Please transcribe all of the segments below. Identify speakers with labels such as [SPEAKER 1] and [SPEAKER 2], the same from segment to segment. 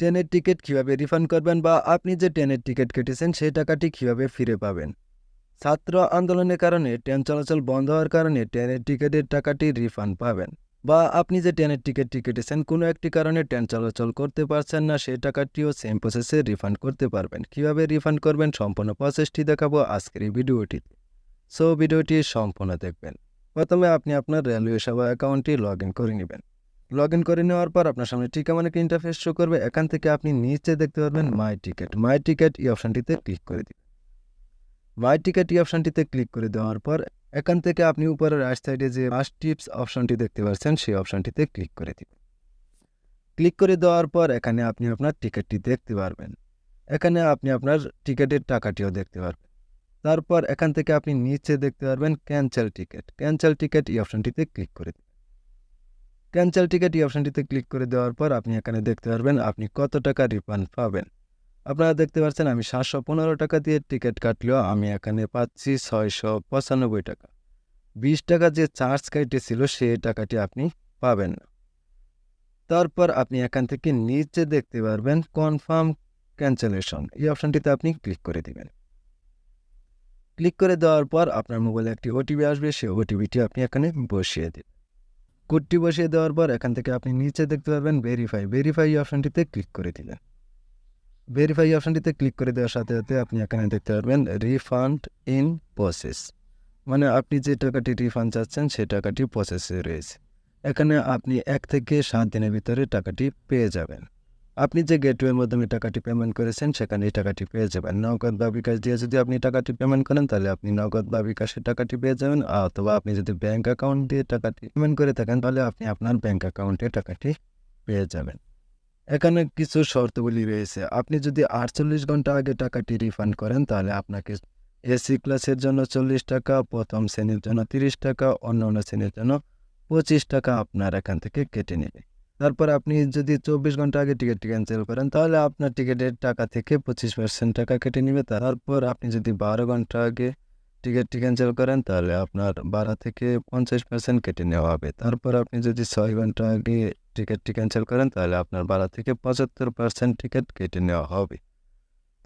[SPEAKER 1] ট্রেনের টিকিট কীভাবে রিফান্ড করবেন বা আপনি যে ট্রেনের টিকিট কেটেছেন সেই টাকাটি কীভাবে ফিরে পাবেন? ছাত্র আন্দোলনের কারণে ট্রেন চলাচল বন্ধ হওয়ার কারণে ট্রেনের টিকিটের টাকাটি রিফান্ড পাবেন বা আপনি যে ট্রেনের টিকিটটি কেটেছেন কোনো একটি কারণে ট্রেন চলাচল করতে পারছেন না সেই টাকাটিও সেম প্রসেসে রিফান্ড করতে পারবেন। কীভাবে রিফান্ড করবেন সম্পূর্ণ প্রসেসটি দেখাবো আজকের এই ভিডিওটিতে সো ভিডিওটি সম্পূর্ণ দেখবেন। প্রথমে আপনি আপনার রেলওয়ে সেবা অ্যাকাউন্টটি লগ করে নেবেন। লগ ইন করে নেওয়ার পর আপনার সামনে ঠিক এমন একটা ইন্টারফেস শো করবে, এখান থেকে আপনি নিচে দেখতে পারবেন মাই টিকিট মাই টিকিট এই অপশানটিতে ক্লিক করে দিবেন। মাই টিকিট এই অপশানটিতে ক্লিক করে দেওয়ার পর এখান থেকে আপনি উপরের রাইট সাইডে যে মাস্ট টিপস অপশনটি দেখতে পাচ্ছেন, সেই অপশনটিতে ক্লিক করে দিবেন। ক্লিক করে দেওয়ার পর এখানে আপনি আপনার টিকিটটি দেখতে পারবেন। এখানে আপনি আপনার টিকিটের টাকাটিও দেখতে পারবেন। তারপর এখান থেকে আপনি নিচে দেখতে পারবেন ক্যান্সেল টিকিট ক্যান্সেল টিকিট এই অপশনটিতে ক্লিক করে দিবেন। ক্যান্সেল টিকিট এই অপশনটিতে ক্লিক করে দেওয়ার পর আপনি এখানে দেখতে পারবেন আপনি কত টাকা রিফান্ড পাবেন। আপনারা দেখতে পাচ্ছেন আমি সাতশো পনেরো টাকা দিয়ে টিকিট কাটলেও আমি এখানে পাচ্ছি ছয়শো পঁচানব্বই টাকা। বিশ টাকা যে চার্জ কাইটেছিল সেই টাকাটি আপনি পাবেন না। তারপর আপনি এখান থেকে নিচে দেখতে পারবেন কনফার্ম ক্যান্সেলেশন এই অপশানটিতে আপনি ক্লিক করে দিবেন। ক্লিক করে দেওয়ার পর আপনার মোবাইলে একটি ওটিপি আসবে, সেই ওটিপিটি আপনি এখানে বসিয়ে দিন কোডটি বসিয়ে দেওয়ার পর এখান থেকে আপনি নিচে দেখতে পারবেন ভেরিফাই ভেরিফাই অপশানটিতে ক্লিক করে দিলেন। ভেরিফাই অপশানটিতে ক্লিক করে দেওয়ার সাথে সাথে আপনি এখানে দেখতে পারবেন রিফান্ড ইন প্রসেস মানে আপনি যে টাকাটি রিফান্ড চাচ্ছেন, সে টাকাটি প্রসেসে রয়েছে। এখানে আপনি এক থেকে সাত দিনের ভিতরে টাকাটি পেয়ে যাবেন। আপনি যে গেটওয়ের মাধ্যমে টাকাটি পেমেন্ট করেছেন, সেখানে এই টাকাটি পেয়ে যাবেন। নগদ বা বিকাশ দিয়ে যদি আপনি টাকাটি পেমেন্ট করেন, তাহলে আপনি নগদ বা বিকাশের টাকাটি পেয়ে যাবেন। অথবা আপনি যদি ব্যাঙ্ক অ্যাকাউন্ট দিয়ে টাকাটি পেমেন্ট করে থাকেন, তাহলে আপনি আপনার ব্যাঙ্ক অ্যাকাউন্টে টাকাটি পেয়ে যাবেন। এখানে কিছু শর্তগুলি রয়েছে। আপনি যদি আটচল্লিশ ঘণ্টা আগে টাকাটি রিফান্ড করেন, তাহলে আপনাকে এসি ক্লাসের জন্য চল্লিশ টাকা, প্রথম শ্রেণির জন্য তিরিশ টাকা অন্য অন্য শ্রেণির জন্য পঁচিশ টাকা আপনার এখান থেকে কেটে নেবে। তারপর আপনি যদি চব্বিশ ঘণ্টা আগে টিকিট ক্যান্সেল করেন, তাহলে আপনার টিকিটের টাকা থেকে পঁচিশ পার্সেন্ট টাকা কেটে নেবে। তারপর আপনি যদি বারো ঘণ্টা আগে টিকিটটি ক্যান্সেল করেন, তাহলে আপনার বারো থেকে পঞ্চাশ পার্সেন্ট কেটে নেওয়া হবে। তারপর আপনি যদি ছয় ঘণ্টা আগে টিকিটটি ক্যান্সেল করেন, তাহলে আপনার বারো থেকে পঁচাত্তর পার্সেন্ট টিকিট কেটে নেওয়া হবে।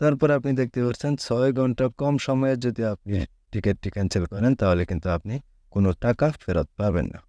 [SPEAKER 1] তারপর আপনি দেখতে পাচ্ছেন, ছয় ঘণ্টা কম সময়ে যদি আপনি টিকিটটি ক্যান্সেল করেন, তাহলে কিন্তু আপনি কোনো টাকা ফেরত পাবেন না।